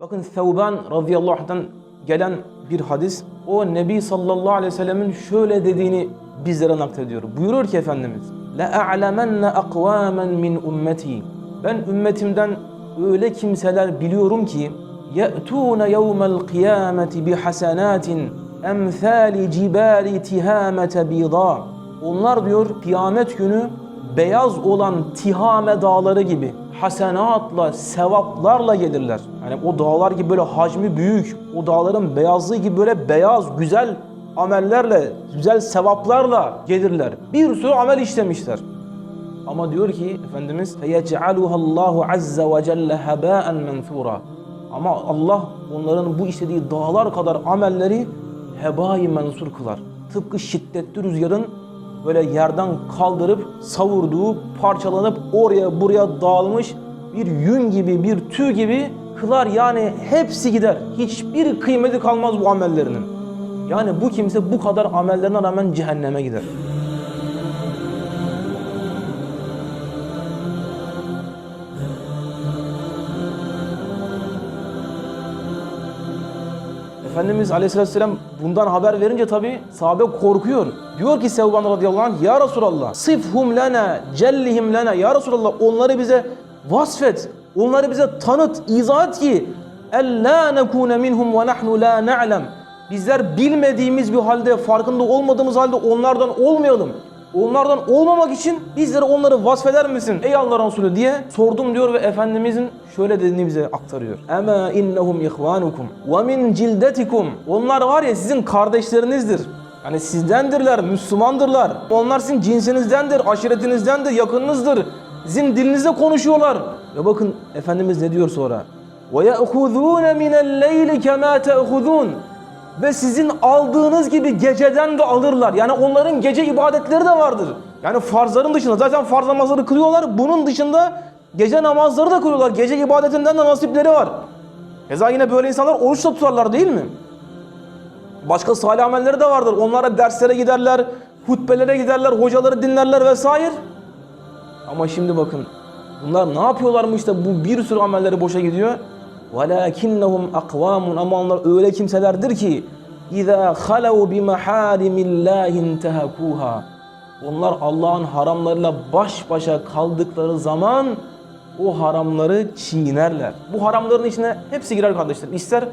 Bakın Thevban radıyallahu anh'tan gelen bir hadis. O Nebi sallallahu aleyhi ve sellemin şöyle dediğini bizlere naklediyor. Buyurur ki Efendimiz. لَاَعْلَمَنَّ اَقْوَامًا min ümmeti. Ben ümmetimden öyle kimseler biliyorum ki يَأْتُونَ يَوْمَ الْقِيَامَةِ بِحَسَنَاتٍ اَمْثَالِ جِبَالِ تِهَامَةَ بِيضَى Onlar diyor kıyamet günü beyaz olan Tihame dağları gibi hasenatla, sevaplarla gelirler. Yani o dağlar gibi böyle hacmi büyük, o dağların beyazlığı gibi böyle beyaz, güzel amellerle, güzel sevaplarla gelirler. Bir sürü amel işlemişler. Ama diyor ki Efendimiz فَيَجْعَلُهَا اللّٰهُ عَزَّ وَجَلَّ هَبَاءً مَنْثُورًا Ama Allah onların bu işlediği dağlar kadar amelleri hebai mensur kılar. Tıpkı şiddetli rüzgarın böyle yerden kaldırıp savurduğu, parçalanıp oraya buraya dağılmış bir yün gibi, bir tüy gibi kılar. Yani hepsi gider. Hiçbir kıymeti kalmaz bu amellerinin. Yani bu kimse bu kadar amellerine rağmen cehenneme gider. Efendimiz Aleyhisselam bundan haber verince tabi sahabe korkuyor. Diyor ki Sevban radıyallahu anh ya Resulallah sıfhum lana cellihim lana ya Resulallah onları bize vasfet. Onları bize tanıt, izah et ki ellâ nekûne minhum ve nahnu lâ ne'lem. Bizler bilmediğimiz bir halde, farkında olmadığımız halde onlardan olmayalım. Onlardan olmamak için bizlere onları vasfeder misin ey Allah Resulü diye sordum diyor ve Efendimizin şöyle dediğini bize aktarıyor. Ema innehum ihvanukum ve min cildetikum. Onlar var ya sizin kardeşlerinizdir. Yani sizdendirler, Müslümandırlar. Onlar sizin cinsinizdendir, aşiretinizdendir, yakınınızdır. Sizin dilinizde konuşuyorlar. Ve bakın Efendimiz ne diyor sonra? وَيَأْخُذُونَ مِنَ اللَّيْلِ كَمَا تَأْخُذُونَ ve sizin aldığınız gibi geceden de alırlar. Yani onların gece ibadetleri de vardır. Yani farzların dışında zaten farz namazları kılıyorlar. Bunun dışında gece namazları da kılıyorlar. Gece ibadetinden de nasipleri var. Keza yine böyle insanlar oruç da tutarlar değil mi? Başka salih amelleri de vardır. Onlara derslere giderler, hutbelere giderler, hocaları dinlerler vesaire. Ama şimdi bakın bunlar ne yapıyorlarmış da bu bir sürü amelleri boşa gidiyor. وَلَاكِنَّهُمْ اَقْوَامٌ Ama onlar öyle kimselerdir ki اِذَا خَلَوْا بِمَحَارِمِ اللّٰهِ انْتَهَكُوهَا Onlar Allah'ın haramlarıyla baş başa kaldıkları zaman o haramları çiğnerler. Bu haramların içine hepsi girer kardeşler. İster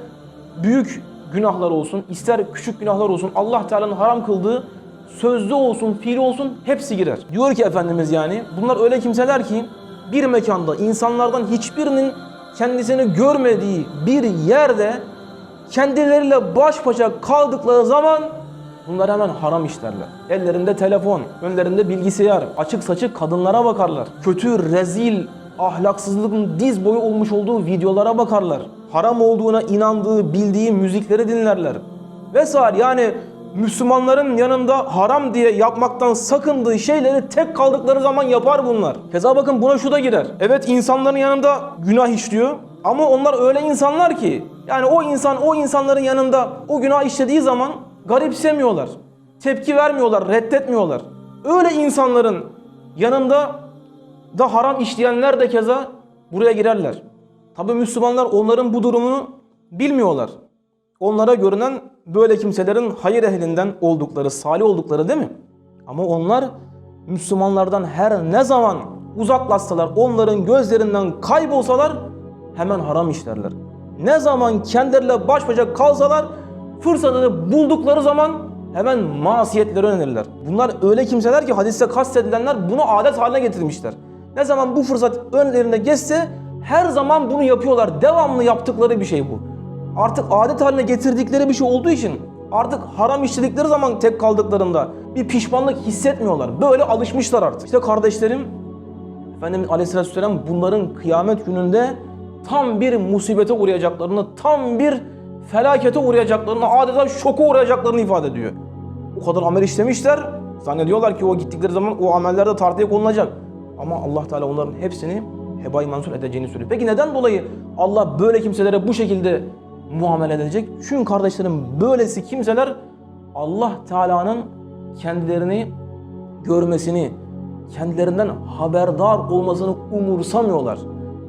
büyük günahlar olsun, ister küçük günahlar olsun, Allah Teala'nın haram kıldığı sözlü olsun, fiili olsun hepsi girer. Diyor ki Efendimiz yani bunlar öyle kimseler ki bir mekanda insanlardan hiçbirinin kendisini görmediği bir yerde kendileriyle baş başa kaldıkları zaman bunlar hemen haram işlerler. Ellerinde telefon, önlerinde bilgisayar, açık saçık kadınlara bakarlar. Kötü, rezil, ahlaksızlığın diz boyu olmuş olduğu videolara bakarlar. Haram olduğuna inandığı, bildiği müzikleri dinlerler. Vesaire yani Müslümanların yanında haram diye yapmaktan sakındığı şeyleri tek kaldıkları zaman yapar bunlar. Keza bakın buna şu da girer. Evet insanların yanında günah işliyor ama onlar öyle insanlar ki yani o insan o insanların yanında o günah işlediği zaman garipsemiyorlar. Tepki vermiyorlar, reddetmiyorlar. Öyle insanların yanında da haram işleyenler de keza buraya girerler. Tabi Müslümanlar onların bu durumunu bilmiyorlar. Onlara görünen böyle kimselerin hayır ehlinden oldukları, salih oldukları değil mi? Ama onlar Müslümanlardan her ne zaman uzaklaşsalar, onların gözlerinden kaybolsalar hemen haram işlerler. Ne zaman kendileriyle baş başa kalsalar fırsatını buldukları zaman hemen masiyetlere yönelirler. Bunlar öyle kimseler ki hadiste kastedilenler bunu adet haline getirmişler. Ne zaman bu fırsat önlerine geçse her zaman bunu yapıyorlar. Devamlı yaptıkları bir şey bu. Artık adet haline getirdikleri bir şey olduğu için artık haram işledikleri zaman tek kaldıklarında bir pişmanlık hissetmiyorlar. Böyle alışmışlar artık. İşte kardeşlerim Efendimiz Aleyhisselatü Vesselam bunların kıyamet gününde tam bir musibete uğrayacaklarını, tam bir felakete uğrayacaklarını, adeta şoka uğrayacaklarını ifade ediyor. O kadar amel işlemişler. Zannediyorlar ki o gittikleri zaman o ameller de tartıya konulacak. Ama Allah Teala onların hepsini hebai mansur edeceğini söylüyor. Peki neden dolayı Allah böyle kimselere bu şekilde muamele edecek? Çünkü kardeşlerim böylesi kimseler Allah Teala'nın kendilerini görmesini, kendilerinden haberdar olmasını umursamıyorlar.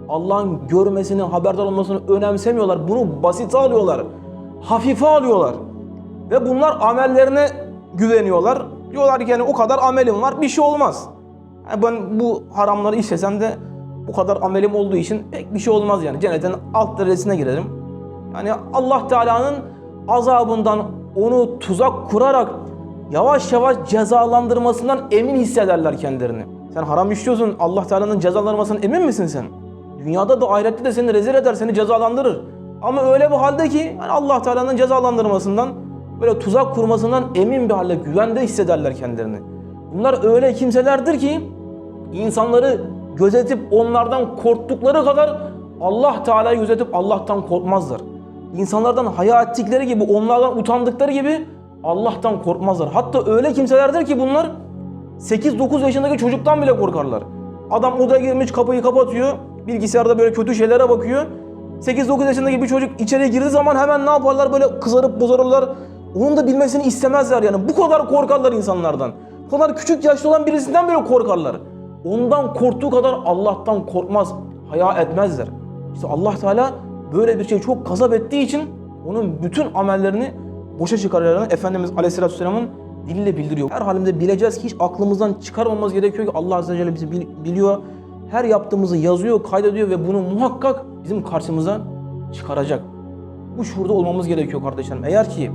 Allah'ın görmesini, haberdar olmasını önemsemiyorlar. Bunu basite alıyorlar. Hafife alıyorlar. Ve bunlar amellerine güveniyorlar. Diyorlar ki yani o kadar amelim var bir şey olmaz. Yani ben bu haramları işlesem de bu kadar amelim olduğu için pek bir şey olmaz yani. Cennetin alt derecesine girerim. Yani Allah Teala'nın azabından onu tuzak kurarak yavaş yavaş cezalandırmasından emin hissederler kendilerini. Sen haram işliyorsun Allah Teala'nın cezalandırmasından emin misin sen? Dünyada da ahirette de seni rezil eder, seni cezalandırır. Ama öyle bir halde ki yani Allah Teala'nın cezalandırmasından böyle tuzak kurmasından emin bir halde güvende hissederler kendilerini. Bunlar öyle kimselerdir ki insanları gözetip onlardan korktukları kadar Allah Teala'yı gözetip Allah'tan korkmazlar. İnsanlardan haya ettikleri gibi, onlardan utandıkları gibi Allah'tan korkmazlar. Hatta öyle kimselerdir ki bunlar 8-9 yaşındaki çocuktan bile korkarlar. Adam odaya girmiş kapıyı kapatıyor. Bilgisayarda böyle kötü şeylere bakıyor. 8-9 yaşındaki bir çocuk içeriye girdiği zaman hemen ne yaparlar? Böyle kızarıp bozarırlar. Onun da bilmesini istemezler yani. Bu kadar korkarlar insanlardan. Bu kadar küçük yaşta olan birisinden bile korkarlar. Ondan korktuğu kadar Allah'tan korkmaz, haya etmezler. İşte Allah Teala böyle bir şey çok gazap ettiği için onun bütün amellerini boşa çıkaracağını Efendimiz Aleyhisselatü Vesselam'ın diliyle bildiriyor. Her halimde bileceğiz ki hiç aklımızdan çıkarmamamız gerekiyor ki Allah Azze ve Celle bizi bil- biliyor. Her yaptığımızı yazıyor, kaydediyor ve bunu muhakkak bizim karşımıza çıkaracak. Bu şuurda olmamız gerekiyor kardeşlerim. Eğer ki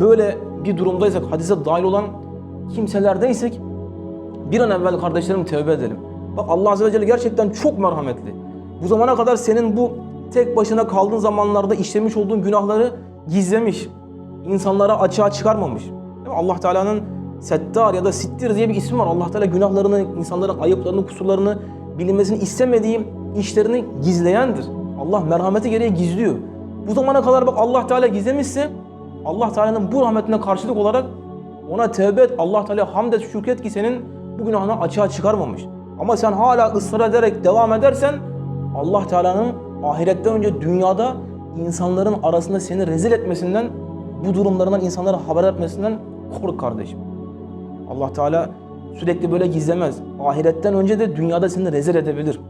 böyle bir durumdaysak, hadise dahil olan kimselerdeysek bir an evvel kardeşlerim tevbe edelim. Bak Allah Azze ve Celle gerçekten çok merhametli. Bu zamana kadar senin bu tek başına kaldığın zamanlarda işlemiş olduğun günahları gizlemiş. insanlara açığa çıkarmamış. Allah Teala'nın Settar ya da Sittir diye bir ismi var. Allah Teala günahlarını, insanların ayıplarını, kusurlarını bilinmesini istemediği işlerini gizleyendir. Allah merhameti gereği gizliyor. Bu zamana kadar bak Allah Teala gizlemişse Allah Teala'nın bu rahmetine karşılık olarak ona tevbe et. Allah Teala hamd et, şükret ki senin bu günahını açığa çıkarmamış. Ama sen hala ısrar ederek devam edersen Allah Teala'nın ahiretten önce dünyada insanların arasında seni rezil etmesinden, bu durumlarından insanlara haber etmesinden kork kardeşim. Allah Teala sürekli böyle gizlemez. Ahiretten önce de dünyada seni rezil edebilir.